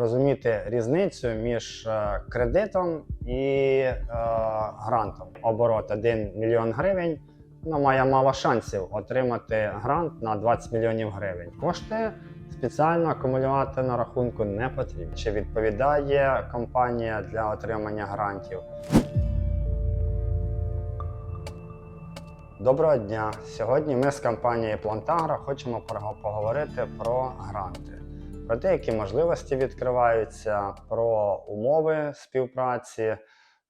розуміти різницю між е, кредитом і е, грантом. Оборот 1 мільйон гривень ну, має мало шансів отримати грант на 20 мільйонів гривень. Кошти спеціально акумулювати на рахунку не потрібно. Чи відповідає компанія для отримання грантів? Доброго дня! Сьогодні ми з компанією Плантагра хочемо поговорити про гранти, про те, які можливості відкриваються, про умови співпраці,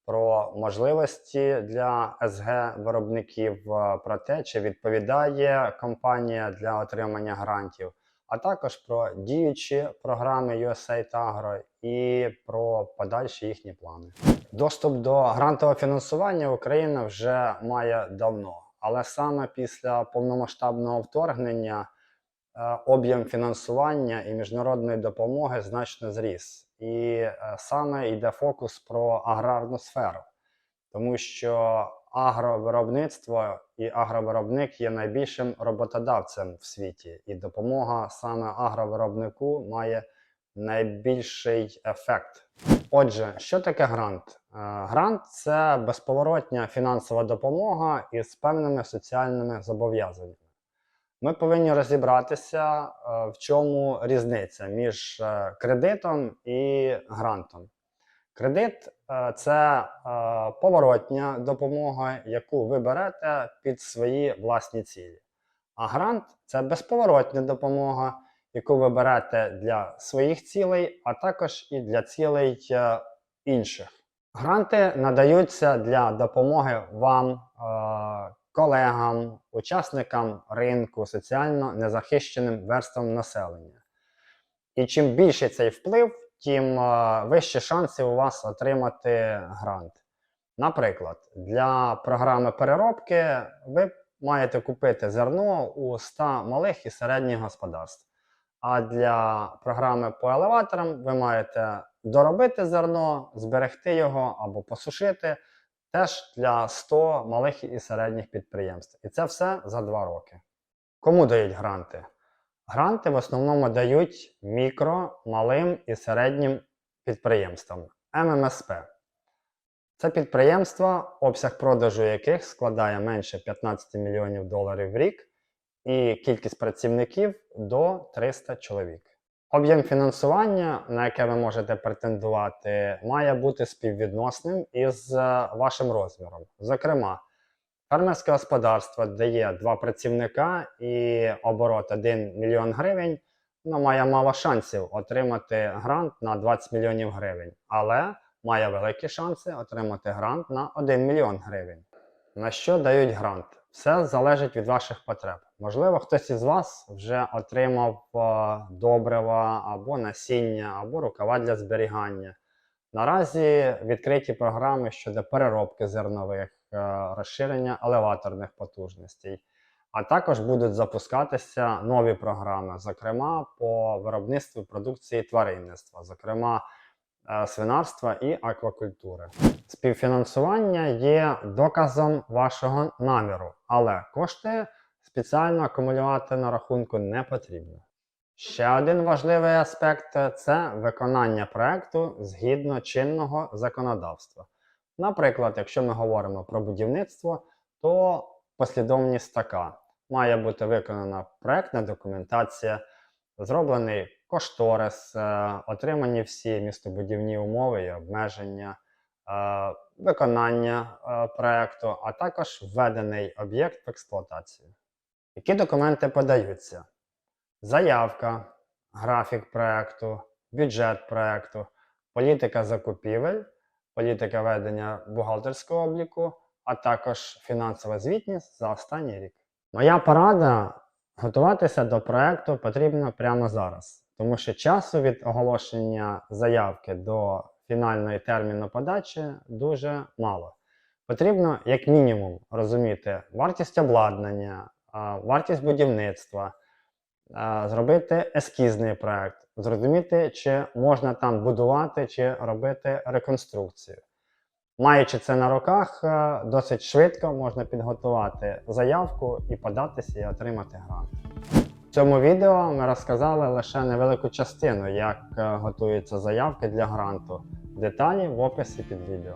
про можливості для СГ виробників, е, про те, чи відповідає компанія для отримання грантів, а також про діючі програми USAID Agro і про подальші їхні плани. Доступ до грантового фінансування Україна вже має давно, але саме після повномасштабного вторгнення об'єм фінансування і міжнародної допомоги значно зріс. І е, саме йде фокус про аграрну сферу, тому що агровиробництво і агровиробник є найбільшим роботодавцем в світі, і допомога саме агровиробнику має найбільший ефект. Отже, що таке грант? Е, Грант це безповоротня фінансова допомога із певними соціальними зобов'язаннями. Ми повинні розібратися, е, в чому різниця між е, кредитом і грантом. Кредит е, це поворотня допомога, яку ви берете під свої власні цілі. А грант це безповоротня допомога, яку ви берете для своїх цілей, а також і для цілей інших. Гранти надаються для допомоги вам, колегам, учасникам ринку, соціально незахищеним верствам населення. І чим більший цей вплив, тим е, вищі шанси у вас отримати грант. Наприклад, для програми переробки ви маєте купити зерно у 100 малих і середніх господарств. А для програми по елеваторам ви маєте доробити зерно, зберегти його або посушити теж для 100 малих і середніх підприємств. І це все за 2 роки. Кому дають гранти? Гранти в основному дають мікро, малим і середнім підприємствам ММСП. Це підприємства, обсяг продажу яких складає менше 15 мільйонів доларів в рік, і кількість працівників до 300 чоловік. Об'єм фінансування, на яке ви можете претендувати, має бути співвідносним із е, вашим розміром. Зокрема, фермерське господарство дає два працівника і оборот 1 мільйон гривень, ну, має мало шансів отримати грант на 20 мільйонів гривень, але має великі шанси отримати грант на 1 мільйон гривень. На що дають грант? Все залежить від ваших потреб. Можливо, хтось із вас вже отримав е, добрива або насіння, або рукава для зберігання. Наразі відкриті програми щодо переробки зернових, е, розширення елеваторних потужностей. А також будуть запускатися нові програми, зокрема по виробництву продукції тваринництва, зокрема свинарства і аквакультури. Співфінансування є доказом вашого наміру, але кошти спеціально акумулювати на рахунку не потрібно. Ще один важливий аспект це виконання проекту згідно чинного законодавства. Наприклад, якщо ми говоримо про будівництво, то послідовність така: має бути виконана проектна документація, зроблений кошторис, е, отримані всі містобудівні умови і обмеження, е, виконання е, проекту, а також введений об'єкт в експлуатацію. Які документи подаються? Заявка, графік проекту, бюджет проекту, політика закупівель, політика ведення бухгалтерського обліку, а також фінансова звітність за останній рік. Моя порада готуватися до проекту потрібно прямо зараз, тому що часу від оголошення заявки до фінальної терміну подачі дуже мало. Потрібно, як мінімум, розуміти вартість обладнання, вартість будівництва, зробити ескізний проект, зрозуміти, чи можна там будувати, чи робити реконструкцію. Маючи це на руках, досить швидко можна підготувати заявку і податися і отримати грант. Цьому відео ми розказали лише невелику частину, як е, готуються заявки для гранту. Деталі в описі під відео.